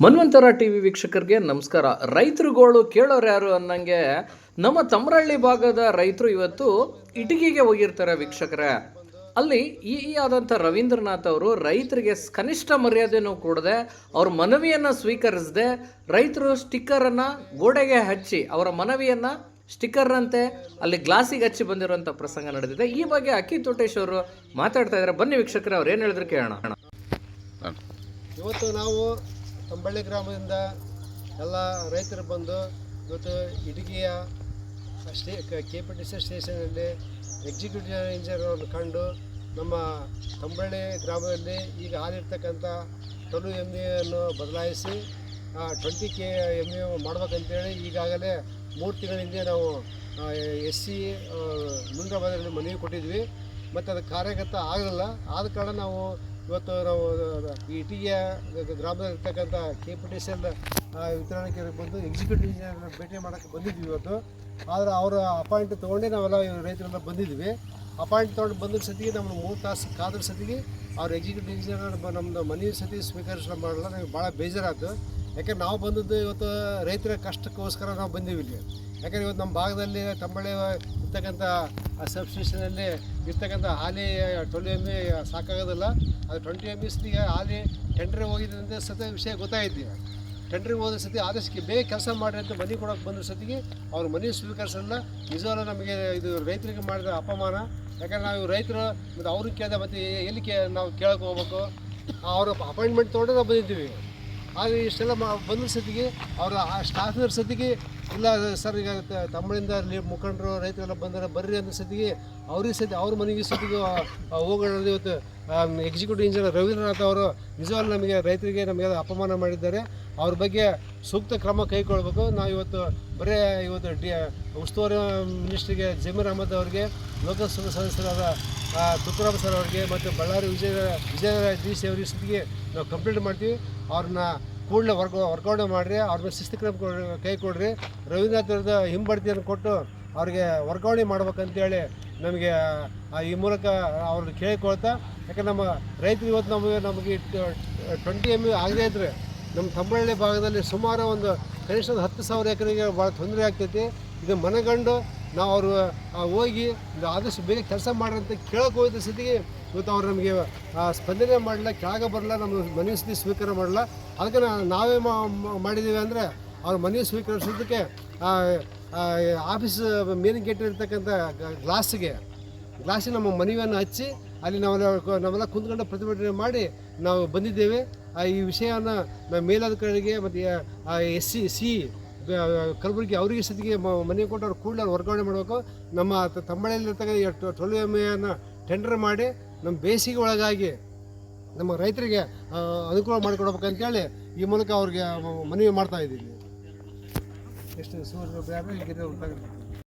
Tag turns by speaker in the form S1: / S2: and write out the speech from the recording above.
S1: ಮನ್ವಂತರ T V ವೀಕ್ಷಕರಿಗೆ ನಮಸ್ಕಾರ. ರೈತರುಗಳು ಕೇಳೋರು ಯಾರು ಅನ್ನಂಗೆ ನಮ್ಮ ತಮರಳ್ಳಿ ಭಾಗದ ರೈತರು ಇವತ್ತು ಇಟಗಿಗೆ ಹೋಗಿರ್ತಾರೆ ವೀಕ್ಷಕರೇ. ಅಲ್ಲಿ ಈ ಈ ಆದಂಥ ರವೀಂದ್ರನಾಥ್ ಅವರು ರೈತರಿಗೆ ಕನಿಷ್ಠ ಮರ್ಯಾದೆನೂ ಕೊಡದೆ ಅವ್ರ ಮನವಿಯನ್ನು ಸ್ವೀಕರಿಸದೆ ರೈತರು ಸ್ಟಿಕ್ಕರನ್ನು ಗೋಡೆಗೆ ಹಚ್ಚಿ ಅವರ ಮನವಿಯನ್ನು ಸ್ಟಿಕ್ಕರ್ನಂತೆ ಅಲ್ಲಿ ಗ್ಲಾಸಿಗೆ ಹಚ್ಚಿ ಬಂದಿರುವಂಥ ಪ್ರಸಂಗ ನಡೆದಿದೆ. ಈ ಬಗ್ಗೆ ಅಕ್ಕಿ ತೋಟೇಶ್ ಅವರು ಮಾತಾಡ್ತಾ ಇದ್ದಾರೆ. ಬನ್ನಿ ವೀಕ್ಷಕರೇ ಅವ್ರು ಏನು ಹೇಳಿದ್ರು ಕೇಳೋಣ.
S2: ಇವತ್ತು ನಾವು ತಂಬಳ್ಳಿ ಗ್ರಾಮದಿಂದ ಎಲ್ಲ ರೈತರು ಬಂದು ಇವತ್ತು ಇಟಗಿಯ ಸ್ಟೇ ಕೆ ಪಿ ಟಿ ಸಿ ಸ್ಟೇಷನಲ್ಲಿ ಎಕ್ಸಿಕ್ಯೂಟಿವ್ ಇಂಜಿನಿಯರ್ ಕಂಡು ನಮ್ಮ ತಂಬಳ್ಳಿ ಗ್ರಾಮದಲ್ಲಿ ಈಗ ಹಾಲಿರ್ತಕ್ಕಂಥ ತಲು ಎಂ ಅನ್ನು ಬದಲಾಯಿಸಿ ಟ್ವೆಂಟಿ ಕೆ ಎಂ ಎ ಮಾಡ್ಬೇಕಂತೇಳಿ ಈಗಾಗಲೇ ಮೂರು ತಿಂಗಳ ಹಿಂದೆ ನಾವು ಎಸ್ ಸಿ ಮುಂದ್ರಾಬಾದಲ್ಲಿ ಮನವಿ ಕೊಟ್ಟಿದ್ವಿ. ಮತ್ತು ಅದು ಕಾರ್ಯಗತ ಆಗಲಿಲ್ಲ. ಆದ ಕಾರಣ ನಾವು ಇವತ್ತು ನಾವು ಈ ಗ್ರಾಮದಲ್ಲಿ ಇರ್ತಕ್ಕಂಥ K P T C L ವಿತರಣೆಗೆ ಬಂದು ಎಕ್ಸಿಕ್ಯೂಟಿವ್ ಇಂಜಿನಿಯರ್ ಭೇಟಿ ಮಾಡೋಕ್ಕೆ ಬಂದಿದ್ವಿ ಇವತ್ತು. ಆದರೆ ಅವರ ಅಪಾಯಿಂಟ್ ತೊಗೊಂಡೇ ನಾವೆಲ್ಲ ರೈತರೆಲ್ಲ ಬಂದಿದ್ವಿ. ಅಪಾಯಿಂಟ್ ತೊಗೊಂಡು ಬಂದ ಸತಿಗೆ ನಮ್ಮ ಮೂರು ತಾಸು ಕಾದ್ರ ಸತಿಗೆ ಅವ್ರ ಎಕ್ಸಿಕ್ಯೂಟಿವ್ ಇಂಜಿನಿಯರ್ ನಮ್ಮದು ಮನೆಯ ಸತಿ ಸ್ವೀಕರಿಸ ಮಾಡಲ್ಲ, ನಮಗೆ ಭಾಳ ಬೇಜಾರಾಯ್ತು. ಯಾಕಂದ್ರೆ ನಾವು ಬಂದದ್ದು ಇವತ್ತು ರೈತರ ಕಷ್ಟಕ್ಕೋಸ್ಕರ ನಾವು ಬಂದೀವಿ ಇಲ್ಲಿ. ಯಾಕಂದ್ರೆ ಇವತ್ತು ನಮ್ಮ ಭಾಗದಲ್ಲಿ ತಂಬಳೆ ಇರ್ತಕ್ಕಂಥ ಸಬ್ ಸ್ಟೇಷನಲ್ಲಿ ಇರ್ತಕ್ಕಂಥ ಹಾಲಿ ಟ್ವೆಂಟಿ ಎಂ ಬಿ ಸಾಕಾಗೋದಿಲ್ಲ. ಅದು ಟ್ವೆಂಟಿ ಎಂ ಬಿಸ್ಗೆ ಹಾಲಿ ಟೆಂಡ್ರಿಗೆ ಹೋಗಿದೆ ಅಂತ ಸತ ವಿಷಯ ಗೊತ್ತಾಯ್ತಿ. ಟೆಂಡ್ರಿಗೆ ಹೋದ ಸತಿ ಆದಷ್ಟು ಬೇಗ ಕೆಲಸ ಮಾಡಿ ಅಂತ ಮನೆ ಕೊಡೋಕೆ ಬಂದ ಸತಿಗೆ ಅವ್ರ ಮನೆ ಸ್ವೀಕರಿಸಲ್ಲ ನಿಜವಲ್ಲ ನಮಗೆ ಇದು ರೈತರಿಗೆ ಮಾಡಿದ ಅಪಮಾನ. ಯಾಕಂದ್ರೆ ನಾವು ರೈತರು, ಮತ್ತು ಅವ್ರಿಗೆ ಕೇಳಿದೆ ಮತ್ತು ಎಲ್ಲಿ ಕೇ ನಾವು ಕೇಳಕ್ಕೆ ಹೋಗ್ಬೇಕು? ಅವ್ರ ಅಪಾಯಿಂಟ್ಮೆಂಟ್ ತೊಗೊಂಡು ನಾವು ಬಂದಿದ್ದೀವಿ. ಹಾಗೆ ಇಷ್ಟೆಲ್ಲ ಮಾ ಬಂದ್ರ ಸತಿಗೆ ಅವರ ಆ ಸ್ಟಾಫ್ನವ್ರ ಸತಿಗೆ, ಇಲ್ಲ ಸರ್ ಈಗ ತಮ್ಮಳಿಂದ ಅಲ್ಲಿ ಮುಖಂಡರು, ರೈತರೆಲ್ಲ ಬಂದರೆ ಬರ್ರಿ ಅನ್ನೋ ಸತಿಗೆ, ಅವ್ರಿಗೆ ಸತಿ ಅವ್ರ ಮನೆಗೆ ಸತಿಗೆ ಹೋಗೋಣ ಇವತ್ತು ಎಕ್ಸಿಕ್ಯೂಟಿವ್ ಇಂಜಿನಿಯರ್ ರವೀಂದ್ರನಾಥ್ ಅವರು ನಿಜವಾಗ್ಲೂ ನಮಗೆ ರೈತರಿಗೆ ನಮಗೆ ಅಪಮಾನ ಮಾಡಿದ್ದಾರೆ. ಅವ್ರ ಬಗ್ಗೆ ಸೂಕ್ತ ಕ್ರಮ ಕೈಗೊಳ್ಬೇಕು. ನಾವು ಇವತ್ತು ಬರೇ ಇವತ್ತು ಡಿ, ಉಸ್ತುವಾರಿ ಮಿನಿಸ್ಟ್ರಿಗೆ ಜಮೀರ್ ಅಹಮದ್ ಅವರಿಗೆ, ಲೋಕಸಭಾ ಸದಸ್ಯರಾದ ತುಕಾರಾಮ್ ಸರ್ ಅವರಿಗೆ ಮತ್ತು ಬಳ್ಳಾರಿ ವಿಜಯ, ವಿಜಯನಗರ ಡಿ ಸಿ ಅವರಿಗೆ ಸುತ್ತಿಗೆ ನಾವು ಕಂಪ್ಲೇಂಟ್ ಮಾಡ್ತೀವಿ. ಅವ್ರನ್ನ ಕೂಡಲೇ ವರ್ಗ, ವರ್ಗಾವಣೆ ಮಾಡಿರಿ. ಅವ್ರ ಮೇಲೆ ಶಿಸ್ತು ಕ್ರಮ ಕೈ ಕೊಡ್ರಿ. ರವೀಂದ್ರನಾಥ್ ಅವ್ರದ್ದು ಹಿಂಬಡ್ತಿಯನ್ನು ಕೊಟ್ಟು ಅವ್ರಿಗೆ ವರ್ಗಾವಣೆ ಮಾಡ್ಬೇಕಂತೇಳಿ ನಮಗೆ ಈ ಮೂಲಕ ಅವ್ರನ್ನ ಕೇಳಿಕೊಳ್ತಾ, ಯಾಕಂದ್ರೆ ನಮ್ಮ ರೈತರು ಇವತ್ತು ನಮಗೆ ನಮಗೆ ಟ್ವೆಂಟಿ ಎಂ ಆಗದೇ ಇದ್ದರೆ ನಮ್ಮ ತಂಬಳ್ಳಿ ಭಾಗದಲ್ಲಿ ಸುಮಾರು ಒಂದು ಕನಿಷ್ಠ ಒಂದು ಹತ್ತು ಸಾವಿರ ಎಕರೆಗೆ ಭಾಳ ತೊಂದರೆ ಆಗ್ತೈತಿ. ಇದು ಮನಗಂಡು ನಾವು ಅವರು ಹೋಗಿ ಆದಷ್ಟು ಬೇಗ ಕೆಲಸ ಅಂತ ಕೇಳಕ್ಕೆ ಹೋಗಿದ್ದ ಸ್ಥಿತಿಗೆ ಇವತ್ತು ಅವ್ರು ನಮಗೆ ಸ್ಪಂದನೆ ಮಾಡಲ್ಲ ಕೆಳಗೆ ಬರಲ್ಲ ನಮ್ಮ ಮನೆ ಸ್ಥಿತಿ ಸ್ವೀಕಾರ ಮಾಡಲ್ಲ ಅದಕ್ಕೆ ನಾವೇ ಮಾಡಿದ್ದೀವಿ ಅಂದರೆ ಅವ್ರ ಮನೆ ಸ್ವೀಕರಿಸೋದಕ್ಕೆ ಆಫೀಸ್ ಮೇನ್ ಗೇಟ್ ಇರ್ತಕ್ಕಂಥ ಗ್ಲಾಸ್ಗೆ ಗ್ಲಾಸಿಗೆ ನಮ್ಮ ಮನವಿಯನ್ನು ಹಚ್ಚಿ ಅಲ್ಲಿ ನಾವೆಲ್ಲ ನಾವೆಲ್ಲ ಕುಂತ್ಕೊಂಡು ಪ್ರತಿಭಟನೆ ಮಾಡಿ ನಾವು ಬಂದಿದ್ದೇವೆ. ಈ ವಿಷಯವನ್ನು ನಾವು ಮೇಲಧಿಕಾರಿಗೆ ಮತ್ತು ಎಸ್ ಸಿ ಸಿ ಕಲಬುರಗಿ ಅವರಿಗೆ ಸತಿಗೆ ಮನೆ ಕೊಟ್ಟು ಅವ್ರು ಕೂಡಲೇ ವರ್ಗಾವಣೆ ಮಾಡಬೇಕು. ನಮ್ಮ ತಮ್ಮಳಲ್ಲಿರ್ತಕ್ಕಂಥ ಟೊಲ್ ಎಮ್ಮೆಯನ್ನು ಎಂ ಟೆಂಡರ್ ಮಾಡಿ ನಮ್ಮ ಬೇಸಿಗೆ ಒಳಗಾಗಿ ನಮ್ಮ ರೈತರಿಗೆ ಅನುಕೂಲ ಮಾಡಿಕೊಡ್ಬೇಕಂತೇಳಿ ಈ ಮೂಲಕ ಅವ್ರಿಗೆ ಮನವಿ ಮಾಡ್ತಾ ಇದ್ದೀವಿ. ಎಷ್ಟು ಸೂರ್ಯ ಬೇರೆ ಗಿರಿ